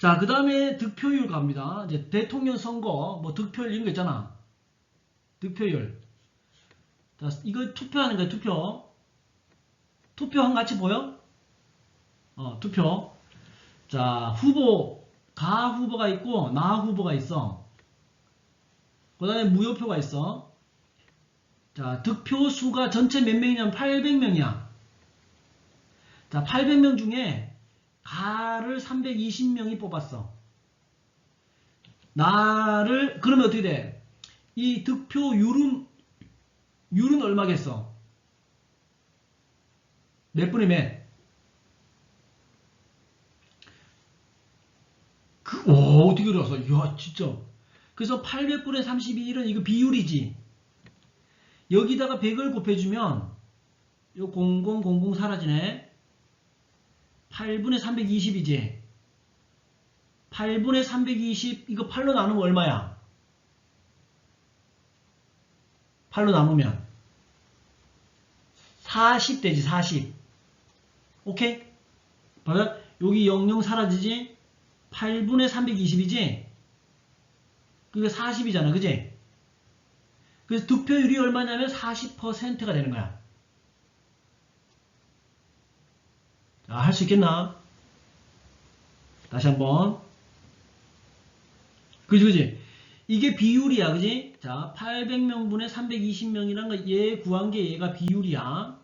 자, 그 다음에 득표율 갑니다. 이제 대통령 선거, 뭐 득표율 이런 거 있잖아. 득표율. 자, 이거 투표하는 거야, 투표. 투표한 같이 보여? 어, 투표. 자, 후보, 가 후보가 있고, 나 후보가 있어. 그 다음에 무효표가 있어. 자, 득표 수가 전체 몇 명이냐면 800명이야. 자, 800명 중에 가를 320명이 뽑았어. 나를, 그러면 어떻게 돼? 이 득표율은, 율은 얼마겠어? 몇 분의 몇? 그, 오, 어떻게 그랬어? 이야, 진짜. 그래서 800분의 32일은 이거 비율이지. 여기다가 100을 곱해주면, 요0000 사라지네. 8분의 320이지. 8분의 320, 이거 8로 나누면 얼마야? 8로 나누면 40 되지, 40. 오케이? 봐요? 여기 00 사라지지? 8분의 320이지? 그게 40이잖아, 그지? 그래서 득표율이 얼마냐면 40%가 되는 거야. 자, 할수 있겠나? 다시 한번. 그지, 그지? 이게 비율이야, 그지? 자, 800명분의 320명이란 거, 얘 구한 게 얘가 비율이야.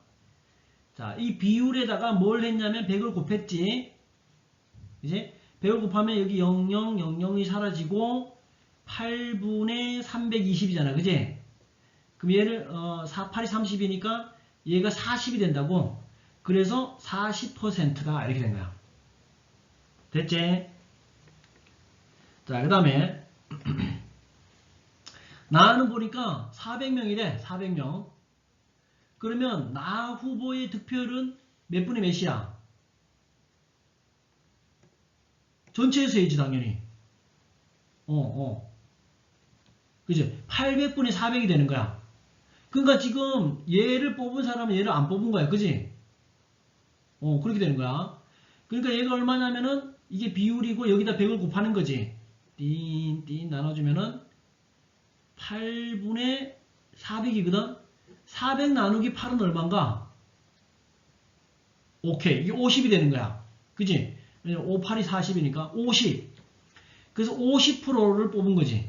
자, 이 비율에다가 뭘 했냐면 100을 곱했지. 그지? 100을 곱하면 여기 00, 00이 사라지고 8분의 320이잖아, 그지? 그럼 얘를, 어, 4, 8이 30이니까 얘가 40이 된다고? 그래서 40%다 이렇게 된 거야. 됐지? 자, 그 다음에 나는 보니까 400명이래. 400명. 그러면 나 후보의 득표율은 몇 분의 몇이야? 전체에서 해야지 당연히. 어, 어. 그지? 800분의 400이 되는 거야. 그러니까 지금 얘를 뽑은 사람은 얘를 안 뽑은 거야. 그지? 어, 그렇게 되는 거야. 그러니까 얘가 얼마냐면은 이게 비율이고 여기다 100을 곱하는 거지. 띵, 띵 나눠주면은 8분의 400이거든? 400 나누기 8은 얼마인가? 오케이. 이게 50이 되는 거야. 그지? 5, 8이 40이니까 50. 그래서 50%를 뽑은 거지.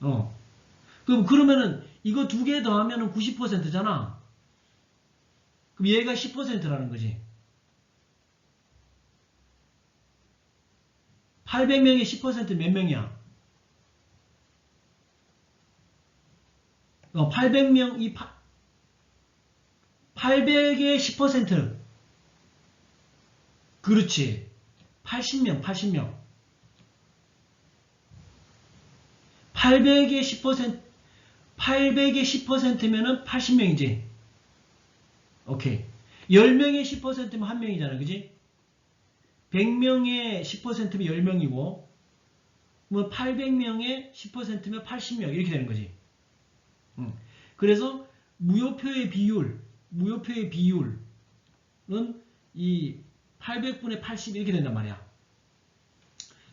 어. 그럼 그러면은 이거 두 개 더하면은 90%잖아. 그럼 얘가 10%라는 거지. 800명의 10%몇 명이야? 어, 800명, 이 800의 10%. 그렇지. 80명, 80명. 800의 10%, 800의 10%면은 80명이지. 오케이. 10명의 10%면 1명이잖아. 그지? 100명의 10%면 10명이고, 뭐 800명의 10%면 80명. 이렇게 되는 거지. 음. 그래서 무효표의 비율, 무효표의 비율은 이 800분의 80 이렇게 된단 말이야.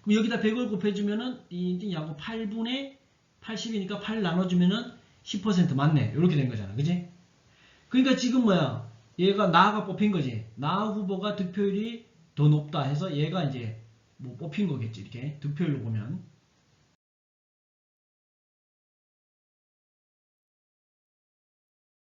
그럼 여기다 100을 곱해주면은 이 야구 8분의 80이니까 8 나눠주면은 10% 맞네. 이렇게 된 거잖아. 그지? 그러니까 지금 뭐야? 얘가 나가 뽑힌 거지. 나 후보가 득표율이 더 높다 해서 얘가 이제 뭐 뽑힌 거겠지. 이렇게 득표율로 보면.